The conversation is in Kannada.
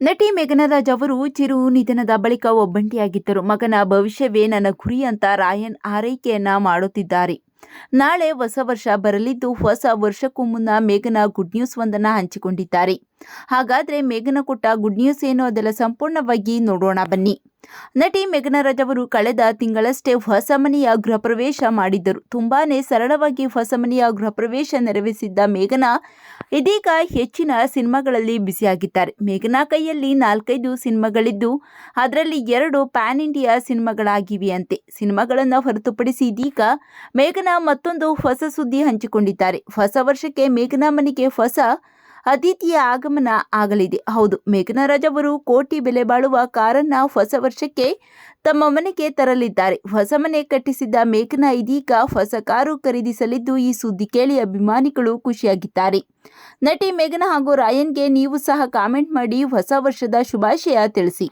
ನಟಿ ಮೇಘನರಾಜ್ ಅವರು ಚಿರು ನಿಧನದ ಬಳಿಕ ಒಬ್ಬಂಟಿಯಾಗಿದ್ದರು. ಮಗನ ಭವಿಷ್ಯವೇ ನನ್ನ ಗುರಿ ಅಂತ ರಾಯನ್ ಆರೈಕೆಯನ್ನ ಮಾಡುತ್ತಿದ್ದಾರೆ. ನಾಳೆ ಹೊಸ ವರ್ಷ ಬರಲಿದ್ದು ಹೊಸ ವರ್ಷಕ್ಕೂ ಮುನ್ನ ಮೇಘನ ಗುಡ್ ನ್ಯೂಸ್ ಒಂದನ್ನ ಹಂಚಿಕೊಂಡಿದ್ದಾರೆ. ಹಾಗಾದ್ರೆ ಮೇಘನ ಕೊಟ್ಟ ಗುಡ್ ನ್ಯೂಸ್ ಏನು ಅದೆಲ್ಲ ಸಂಪೂರ್ಣವಾಗಿ ನೋಡೋಣ ಬನ್ನಿ. ನಟಿ ಮೇಘನರಾಜ್ ಅವರು ಕಳೆದ ತಿಂಗಳಷ್ಟೇ ಹೊಸ ಮನೆಯ ಗೃಹ ಪ್ರವೇಶ ಮಾಡಿದ್ದರು. ತುಂಬಾನೇ ಸರಳವಾಗಿ ಹೊಸ ಮನೆಯ ಗೃಹ ಪ್ರವೇಶ ನೆರವೇರಿಸಿದ್ದ ಮೇಘನಾ ಇದೀಗ ಹೆಚ್ಚಿನ ಸಿನಿಮಾಗಳಲ್ಲಿ ಬ್ಯುಸಿಯಾಗಿದ್ದಾರೆ. ಮೇಘನಾ ಕೈಯಲ್ಲಿ ನಾಲ್ಕೈದು ಸಿನಿಮಾಗಳಿದ್ದು, ಅದರಲ್ಲಿ ಎರಡು ಪ್ಯಾನ್ ಇಂಡಿಯಾ ಸಿನಿಮಾಗಳಾಗಿವೆಯಂತೆ. ಸಿನಿಮಾಗಳನ್ನು ಹೊರತುಪಡಿಸಿ ಇದೀಗ ಮೇಘನಾ ಮತ್ತೊಂದು ಹೊಸ ಸುದ್ದಿ ಹಂಚಿಕೊಂಡಿದ್ದಾರೆ. ಹೊಸ ವರ್ಷಕ್ಕೆ ಮೇಘನಾ ಮನೆಗೆ ಹೊಸ ಅತಿಥಿಯ ಆಗಮನ ಆಗಲಿದೆ. ಹೌದು ಮೇಘನಾ ರಾಜ್ ಅವರು ಕೋಟಿ ಬೆಲೆ ಬಾಳುವ ಕಾರನ್ನ ಹೊಸ ವರ್ಷಕ್ಕೆ ತಮ್ಮ ಮನೆಗೆ ತರಲಿದ್ದಾರೆ. ಹೊಸ ಮನೆ ಕಟ್ಟಿಸಿದ್ದ ಮೇಘನಾ ಇದೀಗ ಹೊಸ ಕಾರು ಖರೀದಿಸಲಿದ್ದು ಈ ಸುದ್ದಿ ಕೇಳಿ ಅಭಿಮಾನಿಗಳು ಖುಷಿಯಾಗಿದ್ದಾರೆ. ನಟಿ ಮೇಘನಾ ಹಾಗೂ ರಾಯನ್ಗೆ ನೀವು ಸಹ ಕಾಮೆಂಟ್ ಮಾಡಿ ಹೊಸ ವರ್ಷದ ಶುಭಾಶಯ ತಿಳಿಸಿ.